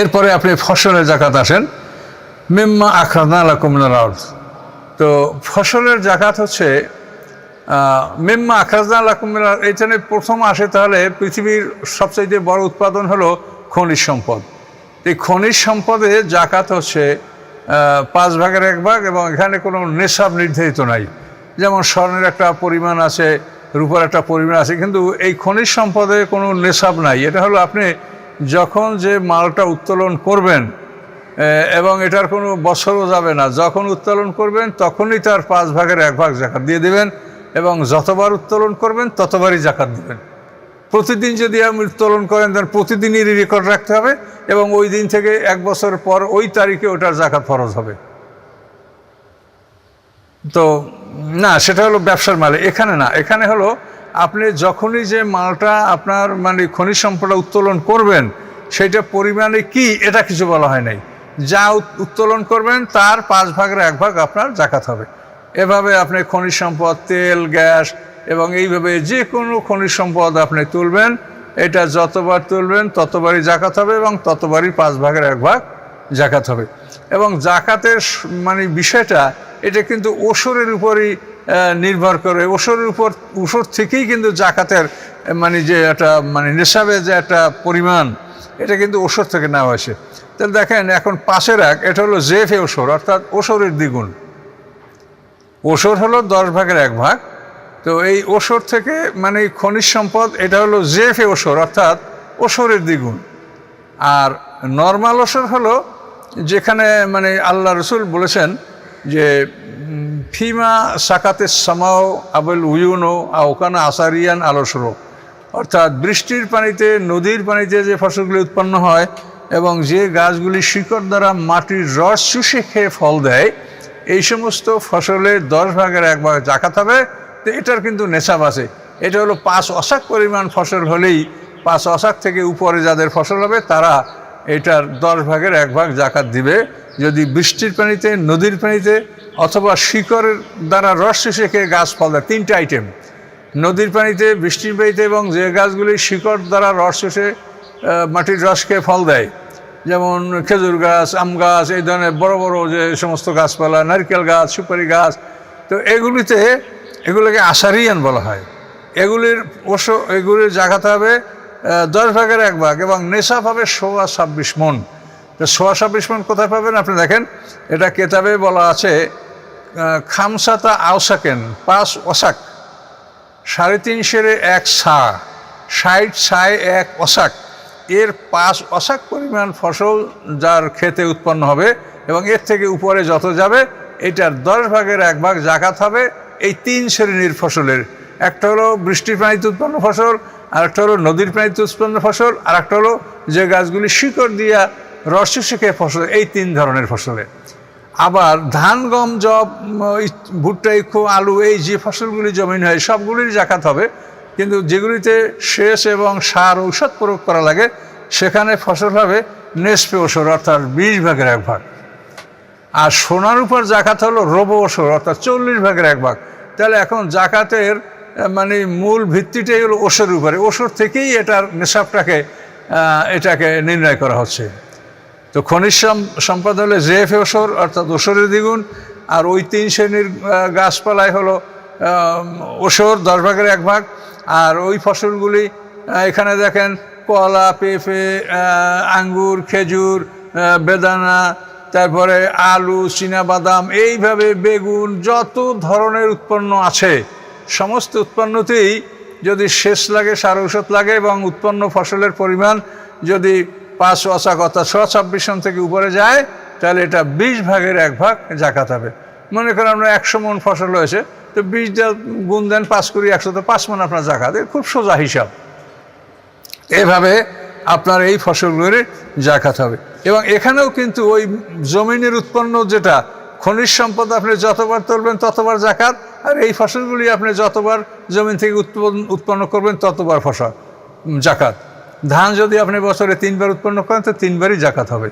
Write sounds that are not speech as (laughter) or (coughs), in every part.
এরপরে আপনি ফসলের জাকাত আসেন। মিম্মা আখরাদনা আলাকুমিনাল আর্থ তো ফসলের জাকাত হচ্ছে মিম্মা আখরাজনা আলাকুমিনাল এইখানে প্রথম আসে তাহলে পৃথিবীর সবচেয়ে বড় উৎপাদন হলো খনিজ সম্পদ। এই খনিজ সম্পদে জাকাত হচ্ছে পাঁচ ভাগের এক ভাগ এবং এখানে কোনো নেশাব নির্ধারিত নাই। যেমন স্বর্ণের একটা পরিমাণ আছে, রূপার একটা পরিমাণ আছে, কিন্তু এই খনিজ সম্পদে কোনো নেশাব নাই। এটা হলো আপনি যখন যে মালটা উত্তোলন করবেন এবং এটার কোনো বছরও যাবে না, যখন উত্তোলন করবেন, তখনই তার পাঁচ ভাগের এক ভাগ জাকাত দিয়ে দেবেন, এবং যতবার উত্তোলন করবেন, ততবারই জাকাত দেবেন। প্রতিদিন যদি আপনি উত্তোলন করেন, তাহলে প্রতিদিনই রেকর্ড রাখতে হবে, এবং ওই দিন থেকে এক বছর পর ওই তারিখে ওটার জাকাত ফরজ হবে। তো, না, সেটা হলো ব্যবসার মালে। এখানে না, এখানে হলো আপনি যখনই যে মালটা আপনার মানে খনিজ সম্পদটা উত্তোলন করবেন, সেটা পরিমাণে কি এটা কিছু বলা হয় নাই। যা উত- উত্তোলন করবেন, তার পাঁচ ভাগের এক ভাগ আপনার জাকাত হবে। এভাবে আপনি খনিজ সম্পদ, তেল, গ্যাস এবং এইভাবে যে কোনো খনিজ সম্পদ আপনি তুলবেন, এটা যতবার তুলবেন, ততবারই জাকাত হবে এবং ততবারই পাঁচ ভাগের এক ভাগ জাকাত হবে। এবং জাকাতের মানে বিষয়টা, এটা কিন্তু ওসরের উপরই নির্ভর করে। ওসরের উপর ওসর থেকেই কিন্তু জাকাতের মানে যে একটা মানে নেশাবে যে একটা পরিমাণ, এটা কিন্তু ওসর থেকে নেওয়া হয়েছে। তাহলে দেখেন, এখন পাশের এক, এটা হলো জেফে ওসর অর্থাৎ ওসরের দ্বিগুণ। ওসর হলো দশ ভাগের এক ভাগ। তো এই ওসর থেকে মানে খনিজ সম্পদ, এটা হলো জেফে ওসর অর্থাৎ ওসরের দ্বিগুণ। আর নর্মাল ওসর হলো, যেখানে মানে আল্লাহ রসুল বলেছেন যে ফিমা সাকাতে সামাও আবুল উয়ুনো আওকানা আসারিয়ান আলসরো অর্থাৎ বৃষ্টির পানিতে, নদীর পানিতে যে ফসলগুলি উৎপন্ন হয় এবং যে গাছগুলি শিকড় দ্বারা মাটির রস চুষে খেয়ে ফল দেয়, এই সমস্ত ফসলের দশ ভাগের এক ভাগ জাকাত হবে। তো এটার কিন্তু নেশাব আছে। এটা হলো পাঁচ অশাক পরিমাণ ফসল হলেই, পাঁচ অশাক থেকে উপরে যাদের ফসল হবে, তারা এটার দশ ভাগের এক ভাগ জাকাত দিবে। যদি বৃষ্টির পানিতে, নদীর পানিতে অথবা শিকড়ের দ্বারা রস খেয়ে গাছ ফল দেয়, তিনটে আইটেম নদীর পানিতে, বৃষ্টির পানিতে এবং যে গাছগুলি শিকড় দ্বারা রস শেষে মাটির রসকে ফল দেয়, যেমন খেজুর গাছ, আম গাছ, এই ধরনের বড় বড় যে সমস্ত গাছপালা, নারকেল গাছ, সুপারি গাছ, তো এগুলিতে, এগুলোকে আশারিয়ান বলা হয়। এগুলির অবশ্য, এগুলির জাগাতে হবে দশ ভাগের এক ভাগ এবং নেশা পাবে সোয়া ছাব্বিশ মন। তো সোয়া ছাব্বিশ মন কোথায় পাবেন? আপনি দেখেন, এটা কেতাবে বলা আছে খামসাতা আওসাকেন, পাঁচ অশাক সাড়ে তিন সেরে এক সা, ষাট ছায় এক অশাক এর পাঁচ অশাক পরিমাণ ফসল যার খেতে উৎপন্ন হবে এবং এর থেকে উপরে যত যাবে, এটার দশ ভাগের এক ভাগ জাকাত হবে এই তিন শ্রেণির ফসলের একটা হলো বৃষ্টির পানিতে উৎপন্ন ফসল আর একটা হলো নদীর পানিতে উৎপন্ন ফসল আর একটা হলো যে গাছগুলি শিকড় দিয়া রস শিখে ফসল, এই তিন ধরনের ফসলের আবার ধান, গম জব ভুট্টা, ইক্ষু, আলু, এই যে ফসলগুলি জমিন হয় সবগুলির জাকাত হবে। কিন্তু যেগুলিতে সেচ এবং সার ঔষধ প্রয়োগ করা লাগে, সেখানে ফসল হবে নেসপে ওসর অর্থাৎ বিশ ভাগের এক ভাগ। আর সোনার উপর জাকাত হলো রবো ওসর অর্থাৎ চল্লিশ ভাগের এক ভাগ। তাহলে এখন জাকাতের মানে মূল ভিত্তিটাই হলো ওসরের উপরে। ওসর থেকেই এটার নেশাবটাকে এটাকে নির্ণয় করা হচ্ছে। তো খনিজ সম্পদ হলে জেফ ওসর অর্থাৎ ওসরের দ্বিগুণ, আর ওই তিন শ্রেণির গাছপালায় হলো ওসর দশ ভাগের এক ভাগ। আর ওই ফসলগুলি এখানে দেখেন কলা, পেঁপে আঙ্গুর, খেজুর বেদানা, তারপরে আলু বাদাম, এইভাবে বেগুন, যত ধরনের উৎপন্ন আছে সমস্ত উৎপন্নতেই যদি শেষ লাগে, সার ঔষধ লাগে এবং উৎপন্ন ফসলের পরিমাণ যদি পাঁচ অশাক অর্থাৎ ছ ছাব্বিশ সন থেকে উপরে যায়, তাহলে এটা বিশ ভাগের এক ভাগ জাকাত হবে। মনে করেন আপনার একশো মন ফসল হয়েছে, তো বিশ গুণ দেন পাঁচ কুড়ি একশো, তো পাঁচ মন আপনার জাকাত খুব সোজা হিসাব। এভাবে আপনার এই ফসলগুলির জাকাত হবে। এবং এখানেও কিন্তু ওই জমিনের উৎপন্ন যেটা খনিজ সম্পদ আপনি যতবার তুলবেন, ততবার জাকাত, আর এই ফসলগুলি আপনি যতবার জমিন থেকে উৎপন্ন উৎপন্ন করবেন, ততবার ফসল জাকাত। ধান যদি আপনি বছরে তিনবার উৎপন্ন করেন, তো তিনবারই জাকাত হবে।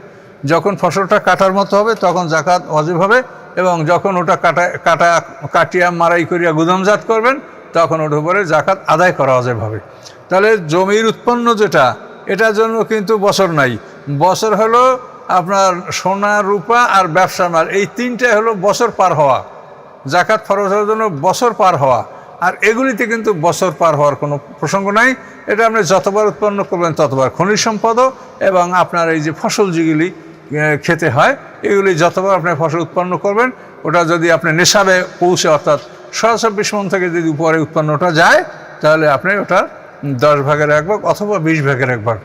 যখন ফসলটা কাটার মতো হবে, তখন জাকাত অজীব হবে, এবং যখন ওটা কাটা কাটা, কাটিয়া মারাই করিয়া গুদামজাত করবেন, তখন ওটার উপরে জাকাত আদায় করা অজীব হবে। তাহলে জমির উৎপন্ন যেটা, এটার জন্য কিন্তু বছর নাই। বছর হলো আপনার সোনা, রূপা আর ব্যবসা মাল। এই তিনটাই হলো বছর পার হওয়া। জাকাত ফরজ হওয়ার জন্য বছর পার হওয়া। আর এগুলিতে কিন্তু বছর পার হওয়ার কোনো প্রসঙ্গ নাই। এটা আপনি যতবার উৎপন্ন করবেন ততবার খনিজ সম্পদও এবং আপনার এই যে ফসল যেগুলি খেতে হয়, এগুলি যতবার আপনি ফসল উৎপন্ন করবেন, ওটা যদি আপনি নেশাবে পৌঁছে, অর্থাৎ ছয় ছাব্বিশ মন থেকে যদি উপরে উৎপন্নটা যায়, তাহলে আপনি ওটা দশ ভাগের এক ভাগ অথবা বিশ ভাগের এক ভাগ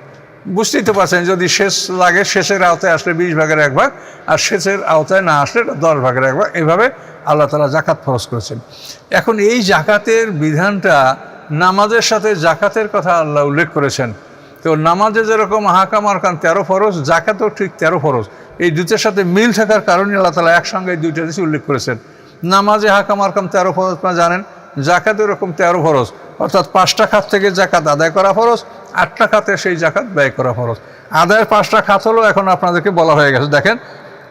বুঝতেই তো পারছেন, যদি শেষ লাগে, শেষের আওতায় আসলে বিশ ভাগের এক ভাগ, আর শেষের আওতায় না আসলে দশ ভাগের এক ভাগ। এইভাবে আল্লাহ তালা জাকাত ফরজ করেছেন। এখন এই জাকাতের বিধানটা নামাজের সাথে জাকাতের কথা আল্লাহ উল্লেখ করেছেন। তো নামাজে যেরকম হাকাম, আরকান তেরো ফরজ, জাকাতও ঠিক তেরো ফরজ। এই দুটোর সাথে মিল থাকার কারণে আল্লাহ তালা একসঙ্গে এই দুইটা দেশে উল্লেখ করেছেন। নামাজে হাকাম, আরকাম তেরো ফরজ আপনারা জানেন জাকাত এরকম তেরো ফরজ। অর্থাৎ পাঁচটা খাত থেকে জাকাত আদায় করা ফরজ, আটটা খাতে সেই জাকাত ব্যয় করা ফরজ। আদায়ের পাঁচটা খাত হলো এখন আপনাদেরকে বলা হয়ে গেছে, দেখেন,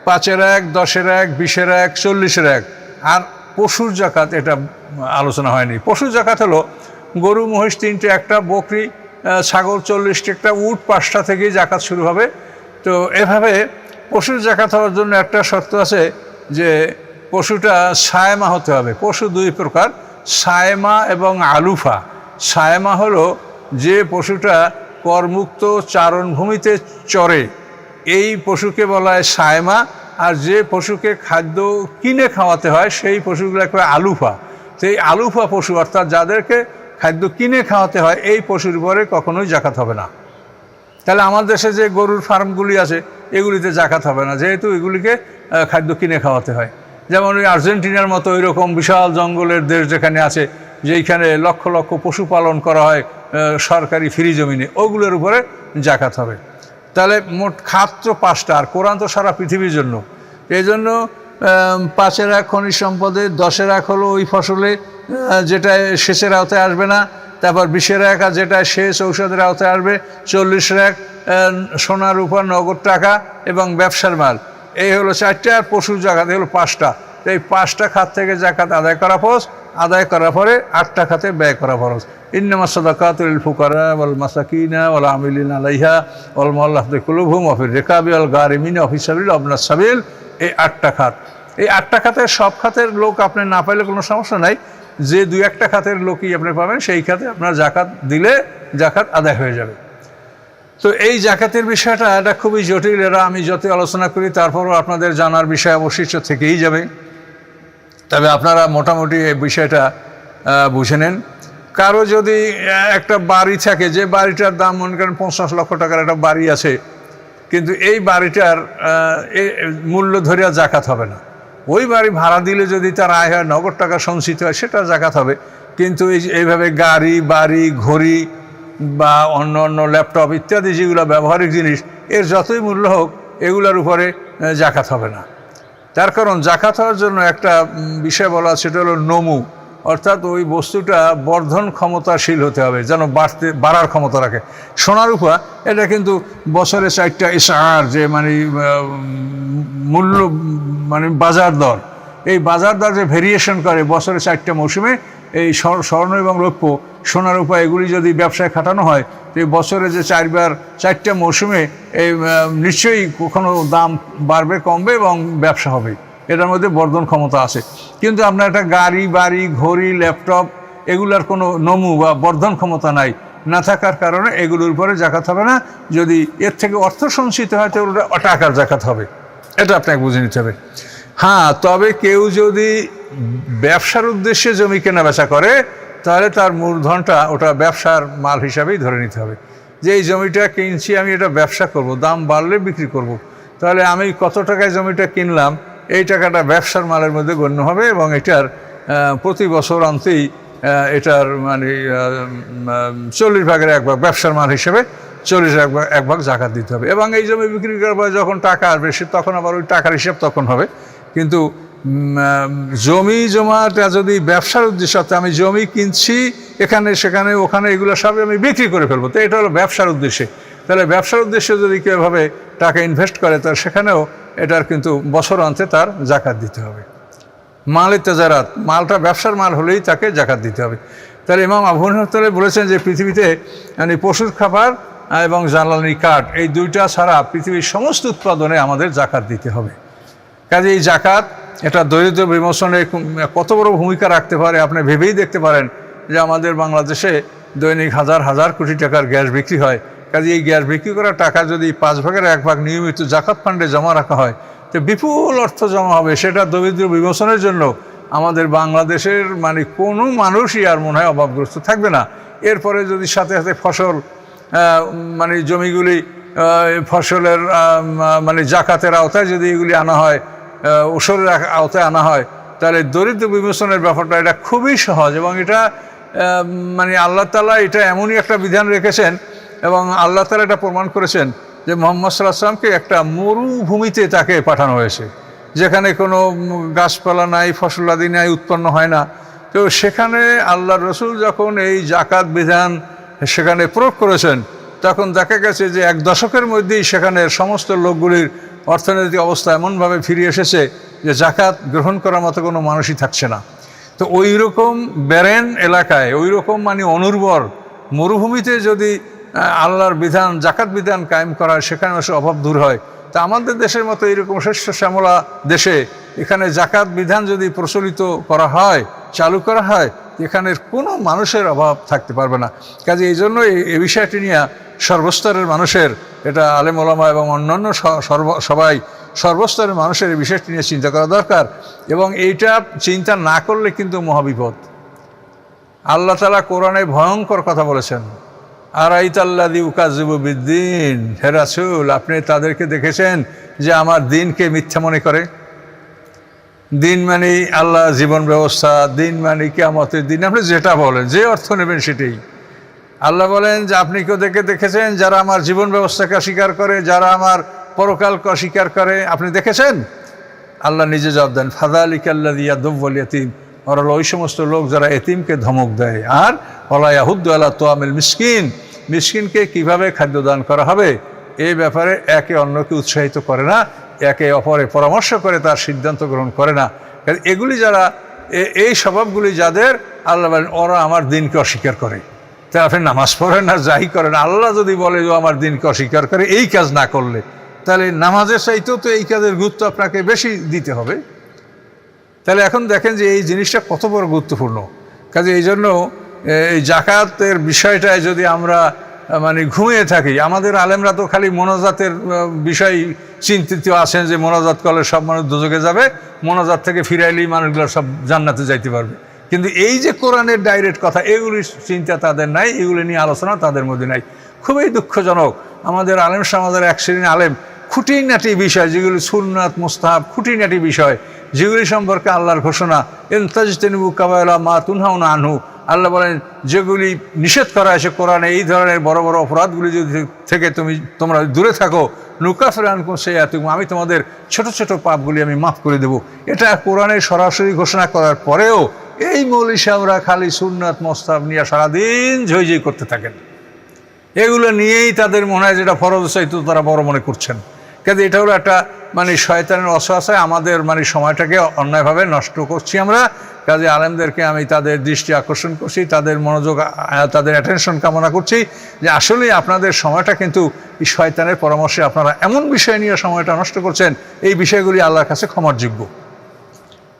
পাঁচের এক, দশের এক, বিশের এক, চল্লিশের এক। আর পশুর জাকাত, এটা আলোচনা হয়নি। পশুর জাকাত হলো গরু, মহিষ তিনটে, একটা বকরি ছাগল চল্লিশটি, একটা উট, পাঁচটা থেকেই জাকাত শুরু হবে। তো এভাবে পশুর জাকাত হওয়ার জন্য একটা শর্ত আছে যে পশুটা সায়মা হতে হবে। পশু দুই প্রকার সায়মা এবং আলুফা। সায়মা হলো যে পশুটা করমুক্ত চারণভূমিতে চরে। এই পশুকে বলা হয় সায়মা, আর যে পশুকে খাদ্য কিনে খাওয়াতে হয় সেই পশুগুলোকে আলুফা। এই আলুফা পশু, অর্থাৎ যাদেরকে খাদ্য কিনে খাওয়াতে হয়, এই পশুর উপরে কখনোই জাকাত হবে না। তাহলে আমাদের দেশে যে গরুর ফার্মগুলি আছে, এগুলিতে জাকাত হবে না, যেহেতু এগুলিকে খাদ্য কিনে খাওয়াতে হয়। যেমন ওই আর্জেন্টিনার মতো ওই রকম বিশাল জঙ্গলের দেশ যেখানে আছে যেইখানে লক্ষ লক্ষ পশু পালন করা হয় সরকারি ফ্রি জমিনে, ওগুলোর উপরে জাকাত হবে। তাহলে মোট খাত তো পাঁচটা, আর কোরআন তো সারা পৃথিবীর জন্য। এই জন্য পাঁচের এক খনিজ সম্পদে, দশের এক হলো ওই ফসলে যেটা সেচের আওতায় আসবে না, তারপর বিশের এক আর যেটা শেষ ঔষধের আওতায় আসবে, চল্লিশের এক সোনার উপর নগদ টাকা এবং ব্যবসার মাল। এই হলো চারটে, আর পশুর জাকাত হলো পাঁচটা। এই পাঁচটা খাত থেকে জাকাত আদায় করা ফরজ, আদায় করার পরে আটটা খাতে ব্যয় করা ফরজ। ইন্নামা সাদাকাতুল ফুকারা ওয়াল মাসাকিনা ওয়াল আমিলিন আলাইহা ওয়াল মুআল্লাফাতি কুলুবহুম ওয়া ফির রিকাবি ওয়াল গারিমিন ওয়া ফিস সাবিল আবনাস সাবিল। এই আটটা খাত। এই আটটা খাতের সব খাতের লোক আপনি না পাইলে কোনো সমস্যা নাই। যে দুই একটা খাতের লোকই আপনি পাবেন, সেই খাতে আপনার জাকাত দিলে জাকাত আদায় হয়ে যাবে। তো এই জাকাতের বিষয়টা এটা খুবই জটিল এরা আমি যত আলোচনা করি তারপরও আপনাদের জানার বিষয় অবশিষ্ট থেকেই যাবে। তবে আপনারা মোটামুটি এই বিষয়টা বুঝে নেন। কারও যদি একটা বাড়ি থাকে, যে বাড়িটার দাম মনে করেন পঞ্চাশ লক্ষ টাকার একটা বাড়ি আছে, কিন্তু এই বাড়িটার মূল্য ধরিয়া জাকাত হবে না। ওই বাড়ি ভাড়া দিলে যদি তার আয় হয়, নগদ টাকা সঞ্চিত হয়, সেটা জাকাত হবে। কিন্তু এই এইভাবে গাড়ি, বাড়ি, ঘড়ি বা অন্য অন্য ল্যাপটপ ইত্যাদি যেগুলো ব্যবহারিক জিনিস, এর যতই মূল্য হোক, এগুলোর উপরে জাকাত হবে না। তার কারণ জাকাত হওয়ার জন্য একটা বিষয় বলা সেটা হলো নমু। অর্থাৎ ওই বস্তুটা বর্ধন ক্ষমতাশীল হতে হবে, যেন বাড়তে, বাড়ার ক্ষমতা রাখে। সোনার উপা, এটা কিন্তু বছরে চারটা ইসার যে মানে মূল্য মানে বাজার দর। এই বাজার দর যে ভেরিয়েশন করে বছরে চারটা মৌসুমে, এই স্বর্ণ এবং রৌপ্য সোনার উপায় এগুলি যদি ব্যবসায় খাটানো হয়, তো বছরে যে চারবার, চারটা মৌসুমে এই নিশ্চয়ই কখনো দাম বাড়বে, কমবে এবং ব্যবসা হবে। এটার মধ্যে বর্ধন ক্ষমতা আছে। কিন্তু আপনার একটা গাড়ি, বাড়ি, ঘড়ি, ল্যাপটপ, এগুলার কোনো নমু বা বর্ধন ক্ষমতা নাই। না থাকার কারণে এগুলোর উপরে জাকাত হবে না। যদি এর থেকে অর্থ সঞ্চিত হয়, তো ওটা টাকার জাকাত হবে। এটা আপনাকে বুঝে নিতে হবে। হ্যাঁ তবে কেউ যদি ব্যবসার উদ্দেশ্যে জমি কেনা বেচা করে তাহলে তার মূলধনটা ওটা ব্যবসার মাল হিসাবেই ধরে নিতে হবে। যে এই জমিটা কিনছি, আমি এটা ব্যবসা করব, দাম বাড়লে বিক্রি করব। তাহলে আমি কত টাকায় জমিটা কিনলাম, এই টাকাটা ব্যবসার মালের মধ্যে গণ্য হবে এবং এটার প্রতি বছর অন্তেই এটার মানে চল্লিশ ভাগের এক ভাগ, ব্যবসার মাল হিসেবে চল্লিশ এক ভাগ এক ভাগ জাকাত দিতে হবে। এবং এই জমি বিক্রি করার পরে যখন টাকা আসবে, সে তখন আবার ওই টাকার হিসেব তখন হবে। কিন্তু জমি জমাটা যদি ব্যবসার উদ্দেশ্য, অর্থাৎ আমি জমি কিনছি, এখানে, সেখানে, ওখানে এগুলো সব আমি বিক্রি করে ফেলব। তো এটা হলো ব্যবসার উদ্দেশ্যে। তাহলে ব্যবসার উদ্দেশ্যে যদি কেউ এভাবে টাকা ইনভেস্ট করে, তাহলে সেখানেও এটার কিন্তু বছর অন্তে তার জাকাত দিতে হবে। মালের তেজারাত মালটা ব্যবসার মাল হলেই তাকে জাকাত দিতে হবে। তাহলে ইমাম আবু হানিফা বলেছেন যে পৃথিবীতে মানে পশুর খাবার এবং জ্বালানি কাঠ, এই দুইটা ছাড়া পৃথিবীর সমস্ত উৎপাদনে আমাদের জাকাত দিতে হবে। কাজে এই জাকাত এটা দরিদ্র বিমোচনে কত বড় ভূমিকা রাখতে পারে আপনি ভেবেই দেখতে পারেন যে আমাদের বাংলাদেশে দৈনিক হাজার হাজার কোটি টাকার গ্যাস বিক্রি হয়। কাজে এই গ্যাস বিক্রি করা টাকা যদি পাঁচ ভাগের এক ভাগ নিয়মিত জাকাত ফান্ডে জমা রাখা হয়, তো বিপুল অর্থ জমা হবে। সেটা দরিদ্র বিমোচনের জন্য আমাদের বাংলাদেশের মানে কোনো মানুষই আর মনে হয় অভাবগ্রস্ত থাকবে না। এরপরে যদি সাথে সাথে ফসল মানে জমিগুলি ফসলের মানে জাকাতের আওতায় যদি এগুলি আনা হয় আহ, ওসরের আওতায় আনা হয় তাহলে দরিদ্র বিমোচনের ব্যাপারটা এটা খুবই সহজ এবং এটা মানে আল্লাহ তালা এটা এমনই একটা বিধান রেখেছেন এবং আল্লাহ তালা এটা প্রমাণ করেছেন যে মোহাম্মদ সাল্লাহ সাল্লামকে একটা মরুভূমিতে তাকে পাঠানো হয়েছে যেখানে কোনো গাছপালা নাই ফসলাদি নাই উৎপন্ন হয় না। তো সেখানে আল্লাহ রসুল যখন এই জাকাত বিধান সেখানে প্রয়োগ করেছেন তখন দেখা গেছে যে এক দশকের মধ্যেই সেখানে সমস্ত লোকগুলির অর্থনৈতিক অবস্থা এমনভাবে ফিরে এসেছে যে জাকাত গ্রহণ করার মতো কোনো মানুষই থাকছে না। তো ওই রকম ব্যারেন এলাকায় ওই রকম মানে অনুর্বর মরুভূমিতে যদি আল্লাহর বিধান, জাকাত বিধান কায়েম করা সেখানে অভাব দূর হয়। তা আমাদের দেশের মতো এইরকম শস্য শ্যামলা দেশে এখানে জাকাত বিধান যদি প্রচলিত করা হয়, চালু করা হয় এখানের কোনো মানুষের অভাব থাকতে পারবে না। কাজে এই জন্য এই- বিষয়টি নিয়ে সর্বস্তরের মানুষের, এটা আলেম ওলামা এবং অন্যান্য সর্ব, সবাই সর্বস্তরের মানুষের এই বিষয়টি নিয়ে চিন্তা করা দরকার এবং এইটা চিন্তা না করলে কিন্তু মহাবিপদ। আল্লাহ তালা কোরআনে ভয়ঙ্কর কথা বলেছেন আর আইতাল্লাদি উকাজুবুদ্দিন হেরাসুল আপনি তাদেরকে দেখেছেন যে আমার দিনকে মিথ্যা মনে করে? দিন মানে আল্লাহ জীবন ব্যবস্থা, দিন মানে কেয়ামতের দিন, আপনি যেটা বলেন, যে অর্থ নেবেন সেটাই। আল্লাহ বলেন যে আপনি কেউ দেখে দেখেছেন, যারা আমার জীবন ব্যবস্থাকে অস্বীকার করে, যারা আমার পরকালকে অস্বীকার করে, আপনি দেখেছেন? আল্লাহ নিজে জবাব দেন ফাদা আলী কাল্লা দিয়া দব্বল এতিম ওরা ওই সমস্ত লোক যারা এতিমকে ধমক দেয়। আর ওলায়াহুদ্দ আল্লাহ তোয়ামিল মিসকিন। মিসকিনকে কীভাবে খাদ্যদান করা হবে? এই ব্যাপারে একে অন্যকে উৎসাহিত করে না। একে অপরে পরামর্শ করে তার সিদ্ধান্ত গ্রহণ করে না। এগুলি যারা এই স্বভাবগুলি যাদের, আল্লাহ বলেন, ওরা আমার দিনকে অস্বীকার করে। তা আপনি নামাজ পড়েন না, যাই করেন, আল্লাহ যদি বলে যে আমার দিনকে অস্বীকার করে, এই কাজ না করলে, তাহলে নামাজের চাইতেও তো এই কাজের গুরুত্ব আপনাকে বেশি দিতে হবে। তাহলে এখন দেখেন যে এই জিনিসটা কত বড় গুরুত্বপূর্ণ। কাজে এই জন্য এই জাকাতের বিষয়টায় যদি আমরা মানে ঘুমিয়ে থাকি। আমাদের আলেমরা তো খালি মোনাজাতের বিষয় চিন্তিত আছেন যে মোনাজাত করলে সব মানুষ দুযোগে যাবে, মোনাজাত থেকে ফিরাইলেই মানুষগুলো সব জান্নাতে যাইতে পারবে। কিন্তু এই যে কোরআনের ডাইরেক্ট কথা, এগুলি চিন্তা তাদের নাই, এগুলি নিয়ে আলোচনা তাদের মধ্যে নাই। খুবই দুঃখজনক। আমাদের আলেম সমাজের এক শ্রেণির আলেম, খুঁটিনাটি বিষয়, যেগুলি সুন্নাত, মুস্তাহাব, খুঁটিনাটি বিষয়, যেগুলি সম্পর্কে আল্লাহর ঘোষণা, এন তাজতেনিবু কাবায়লা মা তুনহাউনা আনহু আল্লাহ বলেন, যেগুলি নিষেধ করা হয়েছে কোরআনে, এই ধরনের বড় বড় অপরাধগুলি যদি থেকে তুমি, তোমরা দূরে থাকো, নুকাফের আনকুম সে তুমি আমি তোমাদের ছোট ছোট পাপগুলি আমি মাফ করে দেব। এটা কোরআনে সরাসরি ঘোষণা করার পরেও এই মৌলী সাহরা খালি সুন্নাত মোস্তাব নিয়ে সারাদিন ঝই ঝই করতে থাকেন। এগুলো নিয়েই তাদের মনে হয় যেটা ফরজ চাইতো তারা বড় মনে করছেন। কিন্তু এটা হলো একটা মানে শয়তানের অসহায় আমাদের মানে সময়টাকে অন্যায়ভাবে নষ্ট করছি আমরা। কাজে আলেমদেরকে আমি তাদের দৃষ্টি আকর্ষণ করছি, তাদের মনোযোগ তাদের অ্যাটেনশন কামনা করছি যে আসলেই আপনাদের সময়টা কিন্তু শয়তানের পরামর্শে আপনারা এমন বিষয় নিয়ে সময়টা নষ্ট করছেন, এই বিষয়গুলি আল্লাহর কাছে ক্ষমারযোগ্য।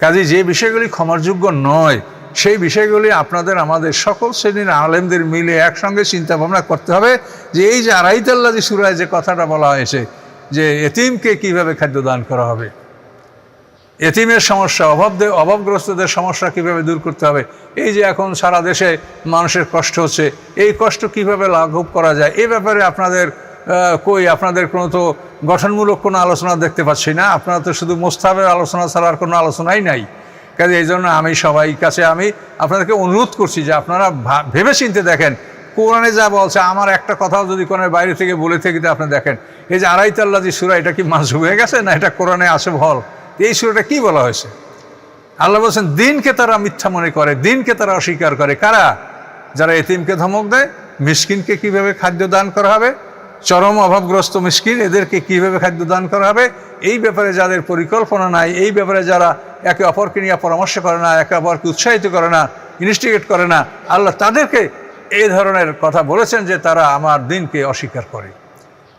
কাজে যে বিষয়গুলি ক্ষমারযোগ্য নয়, সেই বিষয়গুলি আপনাদের আমাদের সকল শ্রেণির আলেমদের মিলে একসঙ্গে চিন্তা ভাবনা করতে হবে যে এই যে আড়াইতাল্লা যে সুরায় যে কথাটা বলা হয়েছে যে এতিমকে কীভাবে খাদ্য দান করা হবে? এতিমের সমস্যা অভাব অভাবগ্রস্তদের সমস্যা কীভাবে দূর করতে হবে? এই যে এখন সারা দেশে মানুষের কষ্ট হচ্ছে, এই কষ্ট কীভাবে লাঘব করা যায়? এই ব্যাপারে আপনাদের কই আপনাদের কোনো তো গঠনমূলক কোনো আলোচনা দেখতে পাচ্ছি না। আপনারা তো শুধু মোস্তাবের আলোচনা ছাড়া আর কোনো আলোচনাই নাই। কাজে এই জন্য আমি সবাই কাছে আমি আপনাদেরকে অনুরোধ করছি যে আপনারা ভেবে চিনতে দেখেন কোরআনে যা বলছে, আমার একটা কথাও যদি কোরআনের বাইরে থেকে বলে থেকে, তো আপনি দেখেন। এই যে আড়াইতাল্লা যে সুরা, এটা কি মাঝ হয়ে গেছে না এটা কোরআনে আসে ভল এই সুরাটা কি বলা হয়েছে? আল্লাহ বলছেন, দিনকে তারা মিথ্যা মনে করে, দিনকে তারা অস্বীকার করে। কারা? যারা এতিমকে ধমক দেয়, মিসকিনকে কীভাবে খাদ্য দান করা হবে? চরম অভাবগ্রস্ত মিসকিন, এদেরকে কীভাবে খাদ্য দান করা হবে? এই ব্যাপারে যাদের পরিকল্পনা নাই, এই ব্যাপারে যারা একে অপরকে নিয়ে পরামর্শ করে না, একে অপরকে উৎসাহিত করে না, ইনস্টিগেট করে না, আল্লাহ তাদেরকে এই ধরনের কথা বলেছেন যে তারা আমার দিনকে অস্বীকার করে।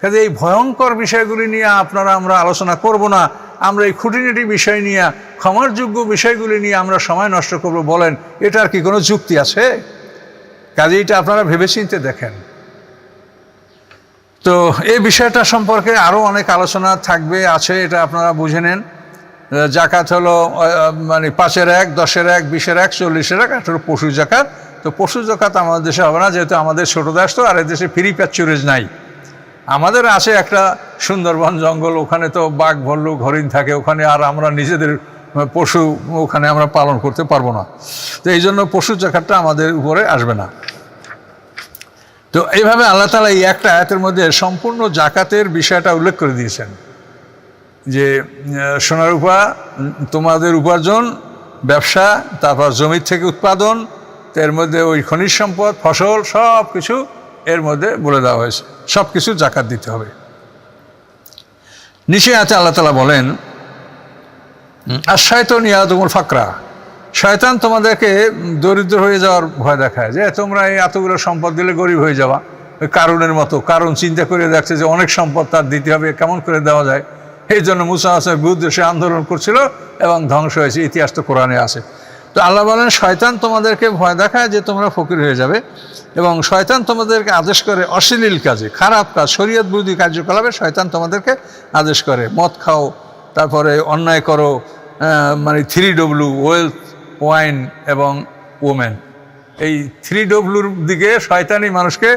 কাজে এই ভয়ঙ্কর বিষয়গুলি নিয়ে আপনারা আমরা আলোচনা করব না। আমরা এই খুঁটিনাটি বিষয় নিয়ে, ক্ষমার যোগ্য বিষয়গুলি নিয়ে আমরা সময় নষ্ট করব বলেন, এটার কি কোনো যুক্তি আছে? কাজে এটা আপনারা ভেবেচিন্তে দেখেন। তো এই বিষয়টা সম্পর্কে আরও অনেক আলোচনা থাকবে, আছে, এটা আপনারা বুঝে নেন। জাকাত হলো মানে পাঁচের এক, দশের এক, বিশের এক, চল্লিশের এক হলো পশু জাকাত। তো পশু জাকাত আমাদের দেশে হবে না, যেহেতু আমাদের ছোটো দেশ তো, আর এই দেশে ফ্রি প্যাচুরেজ নাই। আমাদের আছে একটা সুন্দরবন জঙ্গল, ওখানে তো বাঘ, ভল্লুক, হরিণ থাকে, ওখানে আর আমরা নিজেদের পশু ওখানে আমরা পালন করতে পারব না। তো এই জন্য পশু জাকাতটা আমাদের উপরে আসবে না। তো এইভাবে আল্লাহ তালা এই একটা আয়াতের মধ্যে সম্পূর্ণ জাকাতের বিষয়টা উল্লেখ করে দিয়েছেন। যে সোনার উপা, তোমাদের উপার্জন, ব্যবসা, তারপর জমির থেকে উৎপাদন তো এর মধ্যে ওই খনিজ সম্পদ, ফসল সব কিছু এর মধ্যে বলে দেওয়া হয়েছে। সব কিছু জাকাত দিতে হবে। নিচে আছে আল্লাহ তালা বলেন আর শয়তন ইয়াদুমুল ফাকরা। শয়তান তোমাদেরকে দরিদ্র হয়ে যাওয়ার ভয় দেখায় যে তোমরা এই এতগুলো সম্পদ দিলে গরিব হয়ে যাওয়া ওই কারণের মতো কারণ চিন্তা করে দেখছে যে, অনেক সম্পদ তার দিতে হবে, কেমন করে দেওয়া যায়? এই জন্য মুসা হাসানের বিরুদ্ধে সে আন্দোলন করছিল এবং ধ্বংস হয়েছে। ইতিহাস তো কোরআনে আছে। তো আল্লাহ বলেন, শয়তান তোমাদেরকে ভয় দেখায় যে তোমরা ফকির হয়ে যাবে এবং শয়তান তোমাদেরকে আদেশ করে অশ্লীল কাজে, খারাপ কাজ, শরীয়ত বিরোধী কার্যকলাপে শয়তান তোমাদেরকে আদেশ করে। মদ খাও, তারপরে অন্যায় করো মানে থ্রি ডব্লু ওয়েলথ ওয়াইন এবং ওমেন এই থ্রি ডব্লুর দিকে শয়তানি মানুষকে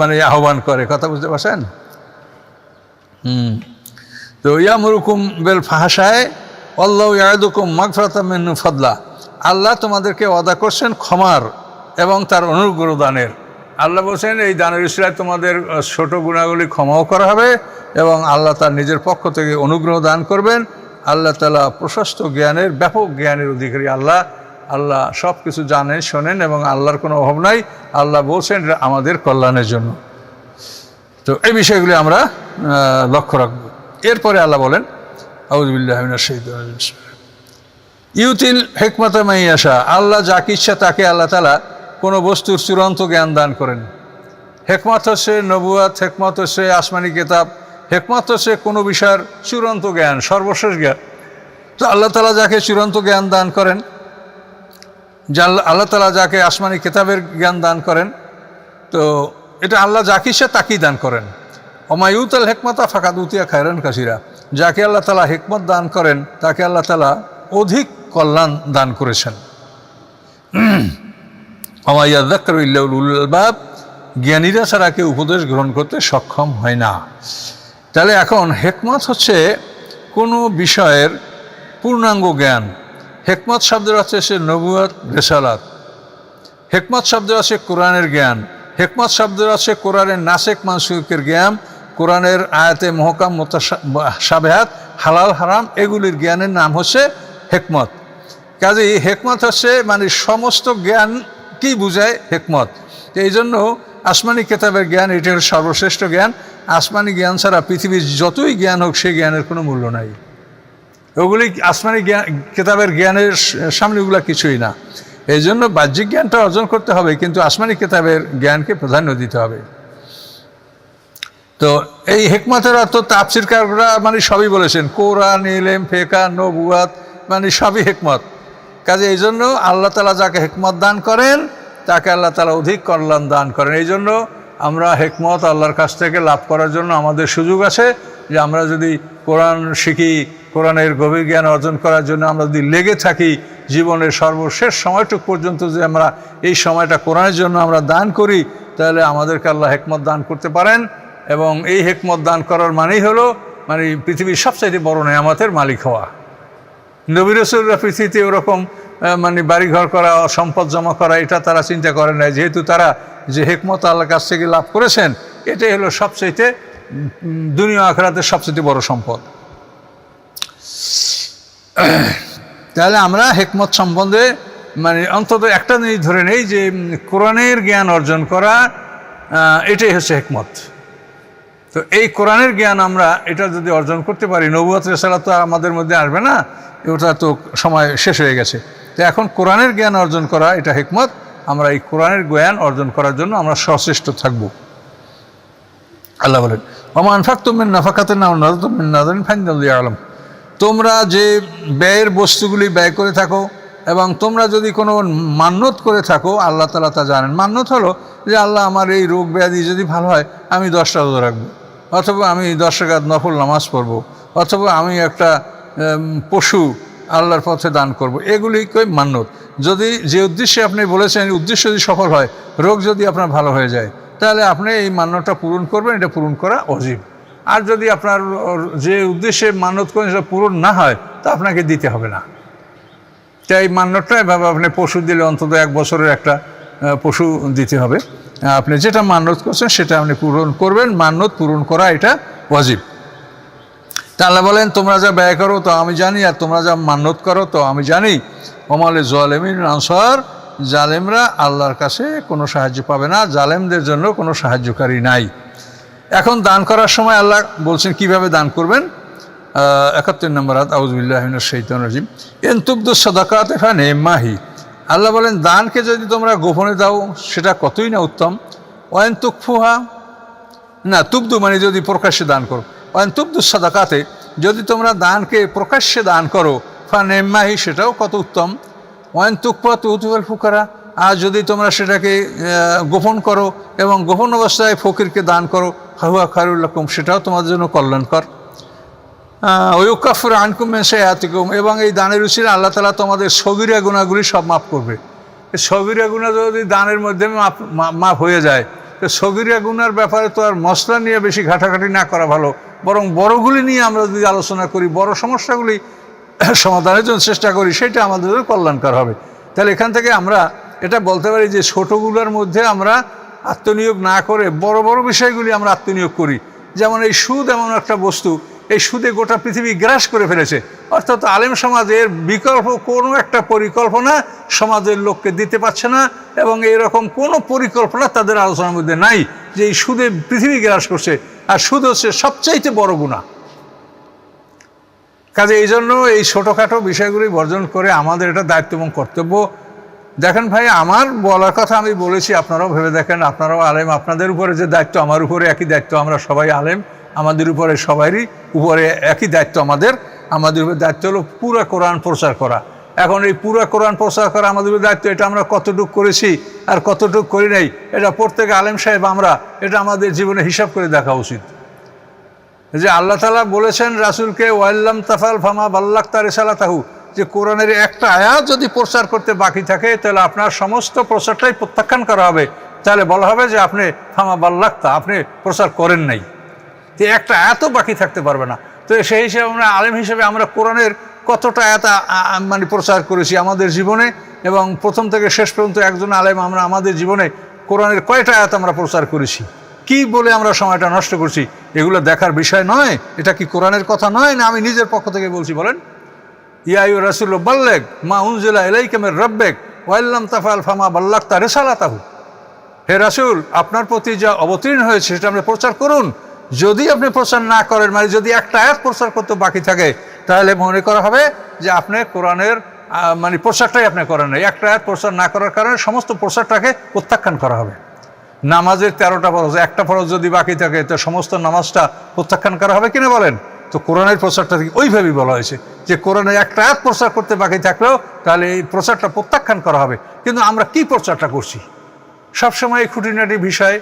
মানে আহ্বান করে। কথা বুঝতে পারছেন? হুম। তো ইয়ামুরুকুম বেল ফাহাসায় অল্লাহ ফদলা। আল্লাহ তোমাদেরকে অদা করছেন ক্ষমার এবং তার অনুগ্রহ দানের। আল্লাহ বলছেন, এই দানের ইসলায় তোমাদের ছোট গুণাগুলি ক্ষমাও করা হবে এবং আল্লাহ তার নিজের পক্ষ থেকে অনুগ্রহ দান করবেন। আল্লাহ তালা প্রশস্ত জ্ঞানের, ব্যাপক জ্ঞানের অধিকারী আল্লাহ। আল্লাহ সব কিছু জানেন, শোনেন এবং আল্লাহর কোনো অভাব নাই। আল্লাহ বলছেন আমাদের কল্যাণের জন্য। তো এই বিষয়গুলি আমরা লক্ষ্য রাখব। এরপরে আল্লাহ বলেন ইউতিল হেকমত মাইয়াশা আল্লাহ যাকে ইচ্ছা তাকে আল্লাহ তালা কোনো বস্তুর চূড়ান্ত জ্ঞান দান করেন। হেকমত হচ্ছে নবুয়াত, হেকমত হচ্ছে আসমানি কেতাব, হেকমত হচ্ছে কোনো বিষয়ের চূড়ান্ত জ্ঞান, সর্বশেষ জ্ঞান। তো আল্লাহ তালা যাকে চূড়ান্ত জ্ঞান দান করেন যা আল্লাহ তালা যাকে আসমানি কেতাবের জ্ঞান দান করেন, তো এটা আল্লাহ যাকে ইচ্ছা তাকেই দান করেন। অমায়ুত আল হেকমতা ফাঁকা দুতিয়া খায়রান কাসিরা। যাকে আল্লাহ তালা হেকমত দান করেন, তাকে আল্লাহ তালা অধিক কল্যাণ দান করেছেন। অমাইয়াদাক্করুল্লাহবাব জ্ঞানীরা ছাড়া কেউ উপদেশ গ্রহণ করতে সক্ষম হয় না। তাহলে এখন হেকমত হচ্ছে কোনো বিষয়ের পূর্ণাঙ্গ জ্ঞান। হেকমত শব্দের আছে সে নবুয়াত, রেসালাত। হেকমত শব্দের আছে কোরআনের জ্ঞান। হেকমত শব্দের আছে কোরআনের নাসেক মানসুকের জ্ঞান। কোরআনের আয়াতে মহকাম সাবেহাত, হালাল, হারাম, এগুলির জ্ঞানের নাম হচ্ছে হেকমত। কাজেই হেকমত হচ্ছে মানে সমস্ত জ্ঞান কি বুঝায়? হেকমত। এই জন্য আসমানি কেতাবের জ্ঞান, এটি হল সর্বশ্রেষ্ঠ জ্ঞান। আসমানি জ্ঞান ছাড়া পৃথিবীর যতই জ্ঞান হোক, সেই জ্ঞানের কোনো মূল্য নাই। ওগুলি আসমানি জ্ঞান কেতাবের জ্ঞানের সামনে ওগুলো কিছুই না। এই জন্য বাহ্যিক জ্ঞানটা অর্জন করতে হবে, কিন্তু আসমানি কেতাবের জ্ঞানকে প্রাধান্য দিতে হবে। তো এই হেকমতের অর্থ তাপসিরকাররা মানে সবই বলেছেন, কোরআন, ইলেম ফেকা নবুয়াত মানে সবই হেকমত। কাজে এই জন্য আল্লাহ তালা যাকে হেকমত দান করেন, তাকে আল্লাহ তালা অধিক কল্যাণ দান করেন। এই জন্য আমরা হেকমত আল্লাহর কাছ থেকে লাভ করার জন্য আমাদের সুযোগ আছে যে আমরা যদি কোরআন শিখি, কোরআনের গভীর জ্ঞান অর্জন করার জন্য আমরা যদি লেগে থাকি, জীবনের সর্বশেষ সময়টুক পর্যন্ত যে আমরা এই সময়টা কোরআনের জন্য আমরা দান করি, তাহলে আমাদেরকে আল্লাহ হেকমত দান করতে পারেন। এবং এই হেকমত দান করার মানেই হলো মানে পৃথিবীর সবচাইতে বড় নেয়ামতের মালিক হওয়া। নবী রসুলরা পৃথিবীতে ওরকম মানে বাড়িঘর করা, সম্পদ জমা করা, এটা তারা চিন্তা করে না যেহেতু তারা যে হেকমত আল্লাহর কাছ থেকে লাভ করেছেন, এটাই হলো সবচাইতে দুনিয়া আখরাতের সবচেয়ে বড় সম্পদ। তাহলে আমরা হেকমত সম্বন্ধে মানে অন্তত একটা জিনিস ধরে নেই যে কোরআনের জ্ঞান অর্জন করা এটাই হচ্ছে হেকমত। তো এই কোরআনের জ্ঞান আমরা এটা যদি অর্জন করতে পারি, নবুয়াত রেসালা তো আমাদের মধ্যে আসবে না ওটা তো সময় শেষ হয়ে গেছে। তো এখন কোরআনের জ্ঞান অর্জন করা, এটা হেকমত, আমরা এই কোরআনের জ্ঞান অর্জন করার জন্য আমরা সচেষ্ট থাকব। আল্লাহ বলেন ওমান ফাক তুমিন নাফাকাতে না তুমিন নাদিন ফাইনাল আলম তোমরা যে ব্যয়ের বস্তুগুলি ব্যয় করে থাকো এবং তোমরা যদি কোনো মান্যত করে থাকো, আল্লাহ তালা তা জানেন। মান্যত হলো যে, আল্লাহ, আমার এই রোগ ব্যাধি যদি ভালো হয়, আমি দশটা রোজা রাখব। অথবা আমি দশ নফল নামাজ পড়ব, অথবা আমি একটা পশু আল্লাহর পথে দান করব এগুলিকে মান্যত। যদি, যে উদ্দেশ্যে আপনি বলেছেন উদ্দেশ্য যদি সফল হয়, রোগ যদি আপনার ভালো হয়ে যায়, তাহলে আপনি এই মান্যটা পূরণ করবেন, এটা পূরণ করা অজীব। আর যদি আপনার যে উদ্দেশ্যে মান্যত করেন সেটা পূরণ না হয়, তা আপনাকে দিতে হবে না। তাই এই মান্যটা এভাবে আপনি পশু দিলে অন্তত এক বছরের একটা পশু দিতে হবে। আপনি যেটা মান্যত করছেন, সেটা আপনি পূরণ করবেন। মান্যত পূরণ করা এটা ওয়াজিব। তা আল্লাহ বলেন, তোমরা যা ব্যয় করো, তো আমি জানি, আর তোমরা যা মান্যত করো, তো আমি জানি। ওমালে জলেমিন, আনসার, জালেমরা আল্লাহর কাছে কোনো সাহায্য পাবে না। জালেমদের জন্য কোনো সাহায্যকারী নাই। এখন দান করার সময় আল্লাহ বলছেন, কীভাবে দান করবেন? একাত্তর নম্বর হাত শৈতন রাজিম এন তুব্দ সদাকাত এখানে মাহি। আল্লাহ বলেন, দানকে যদি তোমরা গোপনে দাও, সেটা কতই না উত্তম। অয়েন তুকফুহা, না, তুব্দু মানে যদি প্রকাশ্যে দান করো। ওয়ান তুব্দু সাদাকাতে, যদি তোমরা দানকে প্রকাশ্যে দান করো ফান এম্মাহি সেটাও কত উত্তম। ওয়ান তুকপা তুতুয়াল ফুকারা, আর যদি তোমরা সেটাকে গোপন করো এবং গোপন অবস্থায় ফকিরকে দান করো হাহুয়া খারুল্লাকুম সেটাও তোমাদের জন্য কল্যাণকর। ওয়ুকাফুর আনকুম সে আতিকুম, এবং এই দানের উচিত আল্লাহ তালা তোমাদের সগিরা গুণাগুলি সব মাফ করবে। সগিরা গুণা যদি দানের মধ্যে মাপ মা- মাফ হয়ে যায়, তো সগিরা গুনার ব্যাপারে তো আর মশলা নিয়ে বেশি ঘাটাঘাটি না করা ভালো। বরং বড়গুলি নিয়ে আমরা যদি আলোচনা করি, বড় সমস্যাগুলি (coughs) সমাধানের জন্য চেষ্টা করি, সেটা আমাদের কল্যাণকর হবে। তাহলে এখান থেকে আমরা এটা বলতে পারি যে, ছোটোগুলোর মধ্যে আমরা আত্মনিয়োগ না করে বড় বড় বিষয়গুলি আমরা আত্মনিয়োগ করি। যেমন এই সুদ এমন একটা বস্তু এই সুদে গোটা পৃথিবী গ্রাস করে ফেলেছে। অর্থাৎ আলেম সমাজের বিকল্প কোনো একটা পরিকল্পনা সমাজের লোককে দিতে পারছে না এবং এরকম কোনো পরিকল্পনা তাদের আলোচনার মধ্যে নাই যে এই সুদে পৃথিবী গ্রাস করছে। আর সুদ হচ্ছে সবচাইতে বড় গুণা কাজে এই জন্য এই ছোটোখাটো বিষয়গুলি বর্জন করে আমাদের এটা দায়িত্ব এবং কর্তব্য। দেখেন ভাই, আমার বলার কথা আমি বলেছি, আপনারাও ভেবে দেখেন, আপনারাও আলেম, আপনাদের উপরে যে দায়িত্ব, আমার উপরে একই দায়িত্ব, আমরা সবাই আলেম। আমাদের উপরে সবারই উপরে একই দায়িত্ব আমাদের। আমাদের উপরে দায়িত্ব হলো পুরো কোরআন প্রচার করা। এখন এই পুরো কোরআন প্রচার করা আমাদের দায়িত্ব, এটা আমরা কতটুক করেছি আর কতটুক করি নাই, এটা প্রত্যেক আলেম সাহেব, আমরা, এটা আমাদের জীবনে হিসাব করে দেখা উচিত। যে আল্লাহ তালা বলেছেন রাসুলকে ওয়াল্লাম তাফাল ফামা বাল্লাক তার তাহু যে কোরআনের একটা আয়াত যদি প্রচার করতে বাকি থাকে, তাহলে আপনার সমস্ত প্রচারটাই প্রত্যাখ্যান করা হবে। তাহলে বলা হবে যে আপনি ফামা বাল্লাক্তা আপনি প্রচার করেন নাই। তো একটা আয়াতও বাকি থাকতে পারবে না। তো সেই হিসেবে আমরা আলেম হিসেবে আমরা কোরআনের কতটা আ- মানে প্রচার করেছি আমাদের জীবনে এবং প্রথম থেকে শেষ পর্যন্ত একজন আলেম আমরা আমাদের জীবনে কোরআনের কয়টা আয়াত আমরা প্রচার করেছি? কি বলে আমরা সময়টা নষ্ট করছি? এগুলো দেখার বিষয় নয়। এটা কি কোরআনের কথা নয় না আমি নিজের পক্ষ থেকে বলছি বলেন? ইয়াইউ রাসুল বাল্লেক মা উনজিলা এলাইকামের রব্বেক ওয়াল্লাম তাফাল ফামা বাল্লাক তা রেসালাতাহু। হে রাসুল, আপনার প্রতি যা অবতীর্ণ হয়েছে সেটা আপনি প্রচার করুন। যদি আপনি প্রচার না করেন মানে যদি একটা আয়াত প্রচার করতে বাকি থাকে, তাহলে মনে করা হবে যে আপনি কোরআনের মানে প্রচারটাই আপনি করেন নাই। একটা আয়াত প্রচার না করার কারণে সমস্ত প্রচারটাকে প্রত্যাখ্যান করা হবে। নামাজের তেরোটা ফরজ, একটা ফরজ যদি বাকি থাকে, তো সমস্ত নামাজটা প্রত্যাখ্যান করা হবে কিনা বলেন? তো কোরআনের প্রচারটা থেকে ওইভাবেই বলা হয়েছে যে কোরআনের একটা আয়াত প্রচার করতে বাকি থাকলেও তাহলে এই প্রচারটা প্রত্যাখ্যান করা হবে। কিন্তু আমরা কি প্রচারটা করছি? সবসময় এই খুঁটিনাটি বিষয়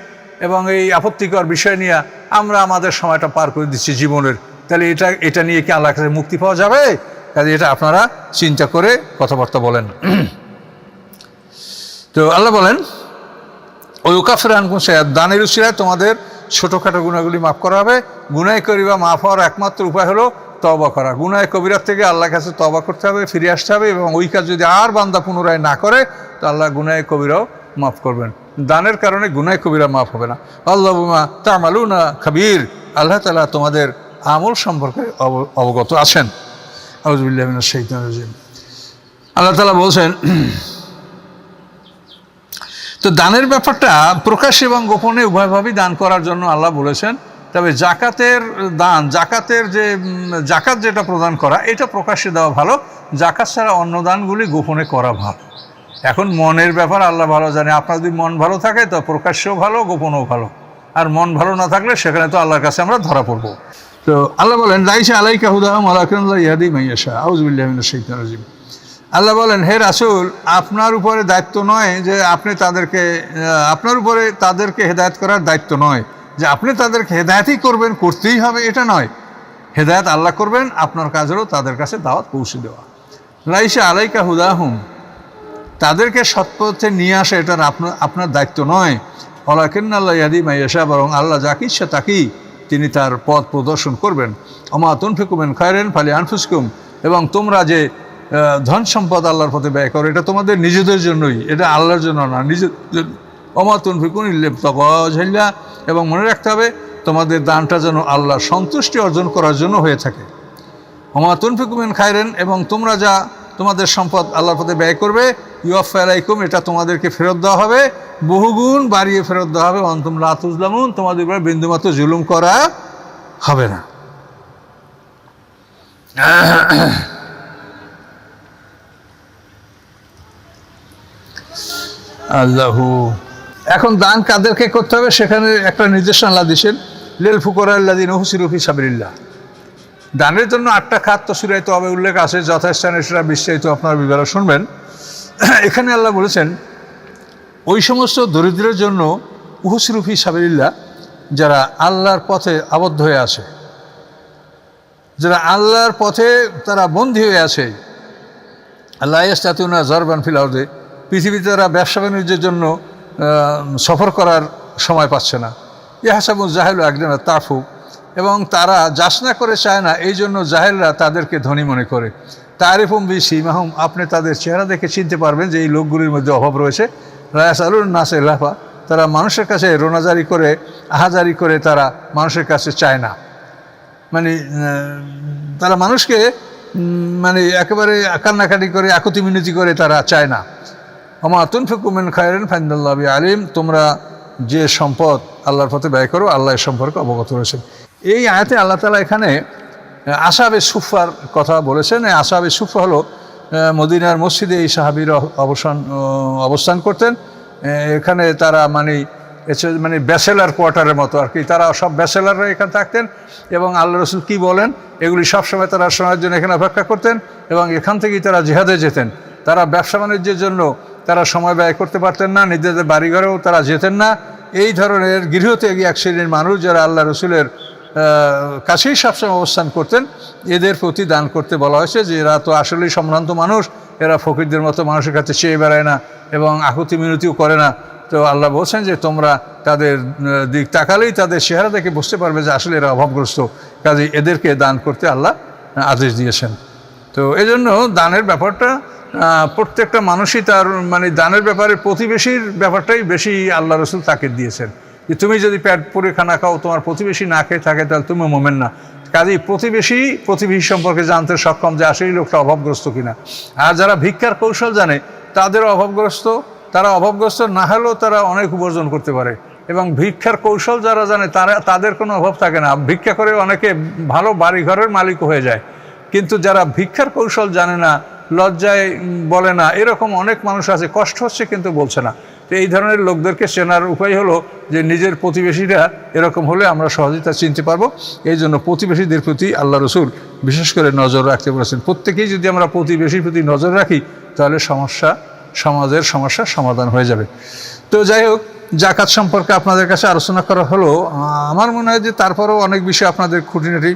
এবং এই আপত্তিকর বিষয় নিয়ে আমরা আমাদের সময়টা পার করে দিচ্ছি জীবনের। তাহলে এটা এটা নিয়ে কি আল্লাহ কাছে মুক্তি পাওয়া যাবে? কাজে এটা আপনারা চিন্তা করে কথাবার্তা বলেন। তো আল্লাহ বলেন ওই উকাফের আনকুন দানের উচিরায় তোমাদের ছোটোখাটো গুণাগুলি মাফ করা হবে। গুনায় করিবা, মাফ হওয়ার একমাত্র উপায় হলো তবা করা। গুনায় কবিরার থেকে আল্লাহর কাছে তবা করতে হবে, ফিরে আসতে হবে এবং ওই কাজ যদি আর বান্দা পুনরায় না করে, তো আল্লাহ গুনায় কবিরাও মাফ করবেন। দানের কারণে গুনায় কবিরা মাফ হবে না। আল্লাহ তামালু না খাবির। আল্লাহ তালা তোমাদের আমল সম্পর্কে অব- অবগত আছেন। আল্লাহ তালা বলছেন, তো দানের ব্যাপারটা প্রকাশ এবং গোপনে উভয়ভাবেই দান করার জন্য আল্লাহ বলেছেন, তবে জাকাতের দান, জাকাতের যে জাকাত যেটা প্রদান করা, এটা প্রকাশ্যে দেওয়া ভালো। জাকাত ছাড়া অন্য দানগুলি গোপনে করা ভালো। এখন মনের ব্যাপার আল্লাহ ভালো জানে। আপনার যদি মন ভালো থাকে, তো প্রকাশ্যও ভালো, গোপনও ভালো। আর মন ভালো না থাকলে সেখানে তো আল্লাহর কাছে আমরা ধরা পড়ব। তো আল্লাহ বলেন রাইসা আলাইকা হুদাহম আলাকুল্লাহ ইয়াদি মাইয়াশা আউজবিল্লাহ শৈতান আল্লাহ বলেন, হে রাসুল, আপনার উপরে দায়িত্ব নয় যে আপনি তাদেরকে আপনার উপরে তাদেরকে হেদায়েত করার দায়িত্ব নয়। যে আপনি তাদেরকে হেদায়েতই করবেন, করতেই হবে, এটা নয়। হেদায়ত আল্লাহ করবেন, আপনার কাজেরও তাদের কাছে দাওয়াত পৌঁছে দেওয়া। রাইসা আলাইকা হুদাহুম। তাদেরকে সৎপথে নিয়ে আসা এটার আপনার আপনার দায়িত্ব নয়। অলাকিন আল্লাহ ইয়াদি মাইয়াশা বরং আল্লাহ যাকে ইচ্ছা তাকেই তিনি তার পথ প্রদর্শন করবেন। অমা তুনফিকুমেন খায়রেন ফালি আনফুসকুম, এবং তোমরা যে ধন সম্পদ আল্লাহর পথে ব্যয় করো, এটা তোমাদের নিজেদের জন্যই, এটা আল্লাহর জন্য না নিজেদের অমা তুনফিকুন ইল্লেপ তকঝাইল্লা এবং মনে রাখতে হবে, তোমাদের দানটা যেন আল্লাহর সন্তুষ্টি অর্জন করার জন্য হয়ে থাকে। অমা তুনফিকুমেন খায়রেন, এবং তোমরা যা তোমাদের সম্পদ আল্লাহর পথে ব্যয় করবে। ইউফালাইকুম এটা তোমাদেরকে ফেরত দেওয়া হবে। বহুগুণ বাড়িয়ে ফেরত দেওয়া হবে। অন্তম লাতুজলামুন তোমাদের উপরে বিন্দুমাত্র জুলুম করা হবে না। আল্লাহু। এখন দান কাদেরকে করতে হবে? সেখানে একটা নির্দেশনা আল্লাহ দিচ্ছেন লেল ফুকর আল্লাদিন হুসিরুফি সাবিল্লাহ দানের জন্য আটটা খাত তো সুরাইতে হবে, উল্লেখ আছে, যথাস্থানে সেটা বিস্তারিত আপনার বিবরণ শুনবেন। এখানে আল্লাহ বলেছেন, ওই সমস্ত দরিদ্রের জন্য উহুসরুফি সাবিল্লা যারা আল্লাহর পথে আবদ্ধ হয়ে আছে, যারা আল্লাহর পথে তারা বন্দী হয়ে আছে আল্লাহ ইস্তাতুনা জরবান ফিলাউদে পৃথিবীতে তারা ব্যবসা বাণিজ্যের জন্য সফর করার সময় পাচ্ছে না। ইহাসাবুল জাহেল একদিন তাফু এবং তারা যাচনা করে চায় না, এই জন্য জাহেলরা তাদেরকে ধনী মনে করে। তারিফুম বি সীমাহুম, আপনি তাদের চেহারা দেখে চিনতে পারবেন যে এই লোকগুলির মধ্যে অভাব রয়েছে। রায়াস আলুর নাসে লাফা, তারা মানুষের কাছে রোনাজারি করে, আহাজারি করে তারা মানুষের কাছে চায় না। মানে তারা মানুষকে মানে একেবারে কান্নাকাটি করে, আকুতি মিনতি করে তারা চায় না। আমা তুনফিকুমেন খায়রেন ফাইন্দাল্লাহ আলিম, তোমরা যে সম্পদ আল্লাহর পথে ব্যয় করো, আল্লাহ সম্পর্কে অবগত রয়েছেন। এই আয়াতে আল্লাহ তালা এখানে আসাবে সুফার কথা বলেছেন। আসাবে সুফা হলো মদিনার মসজিদে এই সাহাবির অবসান অবস্থান করতেন। এখানে তারা মানে মানে ব্যাচেলার কোয়ার্টারের মতো আর কি। তারা সব ব্যাচেলাররা এখানে থাকতেন এবং আল্লাহ রসুল কী বলেন, এগুলি সবসময় তারা শোনার জন্য এখানে অপেক্ষা করতেন এবং এখান থেকেই তারা জেহাদে যেতেন। তারা ব্যবসা বাণিজ্যের জন্য তারা সময় ব্যয় করতে পারতেন না, নিজেদের বাড়িঘরেও তারা যেতেন না। এই ধরনের গৃহত্যাগী এক শ্রেণির মানুষ যারা আল্লাহ রসুলের কাছেই সবসময় অবস্থান করতেন। এদের প্রতি দান করতে বলা হয়েছে যে, এরা তো আসলেই সম্ভ্রান্ত মানুষ, এরা ফকিরদের মতো মানুষের কাছে চেয়ে বেড়ায় না এবং আকুতি মিনতিও করে না। তো আল্লাহ বলছেন যে, তোমরা তাদের দিক তাকালেই তাদের চেহারা দেখে বুঝতে পারবে যে, আসলে এরা অভাবগ্রস্ত। কাজে এদেরকে দান করতে আল্লাহ আদেশ দিয়েছেন। তো এই জন্য দানের ব্যাপারটা প্রত্যেকটা মানুষই তার মানে দানের ব্যাপারে প্রতিবেশীর ব্যাপারটাই বেশি আল্লাহ রসুল তাকে দিয়েছেন। যে তুমি যদি পেট পুরে খানা খাও, তোমার প্রতিবেশী না খেয়ে থাকে, তাহলে তুমি মোমেন না। কাজেই প্রতিবেশী প্রতিবেশী সম্পর্কে জানতে সক্ষম যে আসলে লোকটা অভাবগ্রস্ত কিনা। আর যারা ভিক্ষার কৌশল জানে তাদের অভাবগ্রস্ত। তারা অভাবগ্রস্ত না হলেও তারা অনেক উপার্জন করতে পারে। এবং ভিক্ষার কৌশল যারা জানে, তারা, তাদের কোনো অভাব থাকে না। ভিক্ষা করে অনেকে ভালো বাড়িঘরের মালিক হয়ে যায়। কিন্তু যারা ভিক্ষার কৌশল জানে না, লজ্জায় বলে না, এরকম অনেক মানুষ আছে, কষ্ট হচ্ছে কিন্তু বলছে না। তো এই ধরনের লোকদেরকে চেনার উপায় হলো যে নিজের প্রতিবেশীরা এরকম হলে আমরা সহজেই তা চিনতে পারব। এই জন্য প্রতিবেশীদের প্রতি আল্লাহ রসুল বিশেষ করে নজর রাখতে বলেছেন। প্রত্যেকেই যদি আমরা প্রতিবেশীর প্রতি নজর রাখি, তাহলে সমস্যা, সমাজের সমস্যার সমাধান হয়ে যাবে। তো যাই হোক, জাকাত সম্পর্কে আপনাদের কাছে আলোচনা করা হলো। আমার মনে হয় যে তারপরেও অনেক বিষয় আপনাদের খুঁটিনাটি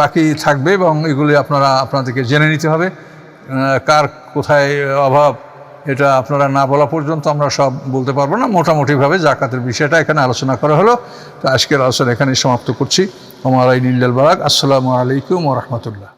বাকি থাকবে এবং এগুলি আপনারা, আপনাদেরকে জেনে নিতে হবে। কার কোথায় অভাব এটা আপনারা না বলা পর্যন্ত আমরা সব বলতে পারব না। মোটামুটিভাবে জাকাতের বিষয়টা এখানে আলোচনা করা হলো। তো আজকের আলোচনা এখানেই সমাপ্ত করছি। আমার নীল বারাক, আসসালামু আলাইকুম রহমতুল্লাহ।